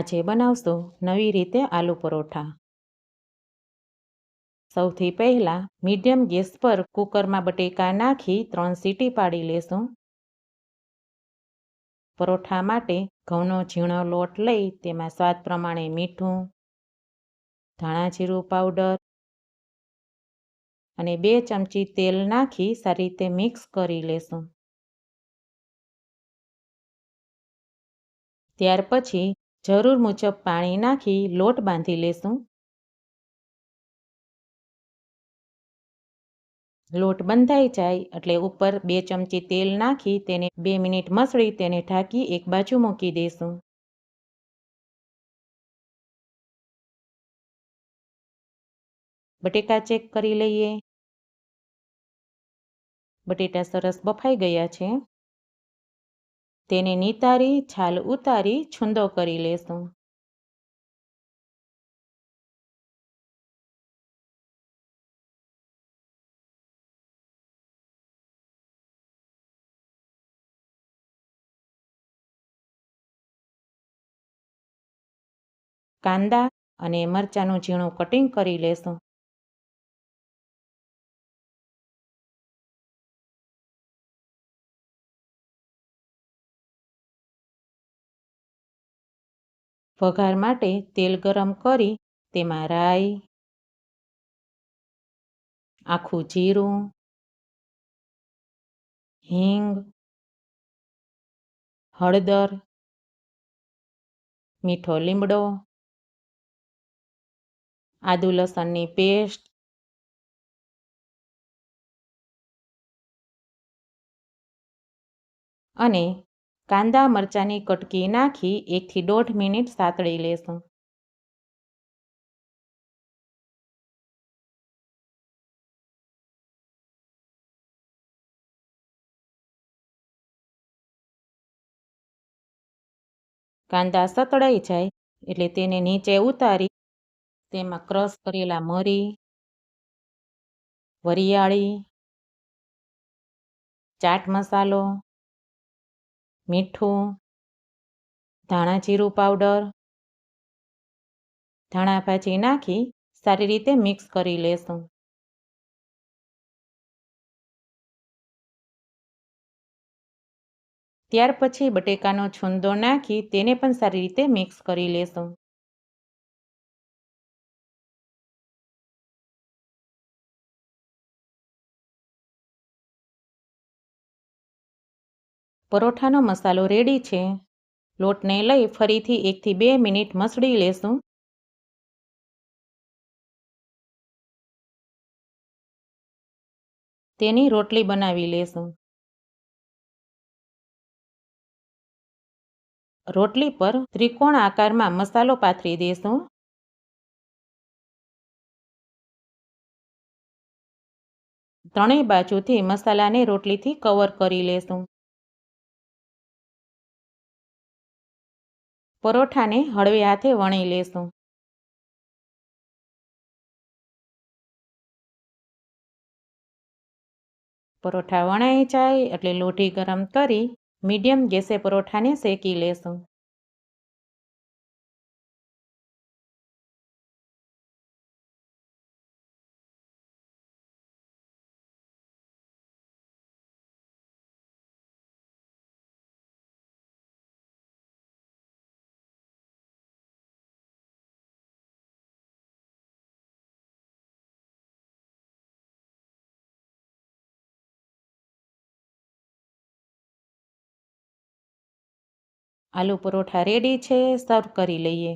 આજે બનાવશો નવી રીતે આલુ પરોઠા. સૌથી પહેલાં મીડિયમ ગેસ પર કુકરમાં બટેકા નાખી ત્રણ સીટી પાડી લેશું. પરોઠા માટે ઘઉંનો ઝીણો લોટ લઈ તેમાં સ્વાદ પ્રમાણે મીઠું, ધાણા જીરું પાવડર અને બે ચમચી તેલ નાખી સારી રીતે મિક્સ કરી લેશું. ત્યાર પછી જરૂર મુજબ પાણી નાખી લોટ બાંધી લેશું. લોટ બંધાઈ જાય એટલે ઉપર બે ચમચી તેલ નાખી તેને બે મિનિટ મસળી તેને ઢાંકી એક બાજુ મૂકી દઈશું બટેકા ચેક કરી લઈએ. બટેટા સરસ બફાઈ ગયા છે. તેને નિતારી છાલ ઉતારી છૂંદો કરી લેશું. કાંદા અને મરચાંનું ઝીણું કટિંગ કરી લેશું. વઘાર માટે તેલ ગરમ કરી તેમાં રાઈ, આખું જીરું, હિંગ, હળદર, મીઠો લીમડો, આદુ લસણની પેસ્ટ, અને કાંદા મરચાંની કટકી નાખી એકથી દોઢ મિનિટ સાતળી લેશું. કાંદા સતળાઈ જાય એટલે તેને નીચે ઉતારી, તેમાં ક્રશ કરેલા મરી, વરિયાળી, ચાટ મસાલો મીઠું, ધાણા જીરું પાવડર. ધાણા ભાજી નાખી સારી રીતે મિક્સ કરી લેશું. ત્યાર પછી બટેકાનો છૂંદો નાખી તેને પણ સારી રીતે મિક્સ કરી લેશું. પરોઠાનો મસાલો રેડી છે. લોટને લઈ ફરીથી એકથી બે મિનિટ મસળી લેશું. તેની રોટલી બનાવી લેશું. રોટલી પર ત્રિકોણ આકારમાં મસાલો પાથરી દેશું. ત્રણેય બાજુથી મસાલાને રોટલીથી કવર કરી લેશું. પરોઠાને હળવે હાથે વણી લેશું. પરોઠા વણાઈ જાય એટલે લોઢી ગરમ કરી મીડિયમ ગેસે પરોઠાને શેકી લેશું. આલુ પરોઠા રેડી છે સર્વ કરી લઈએ.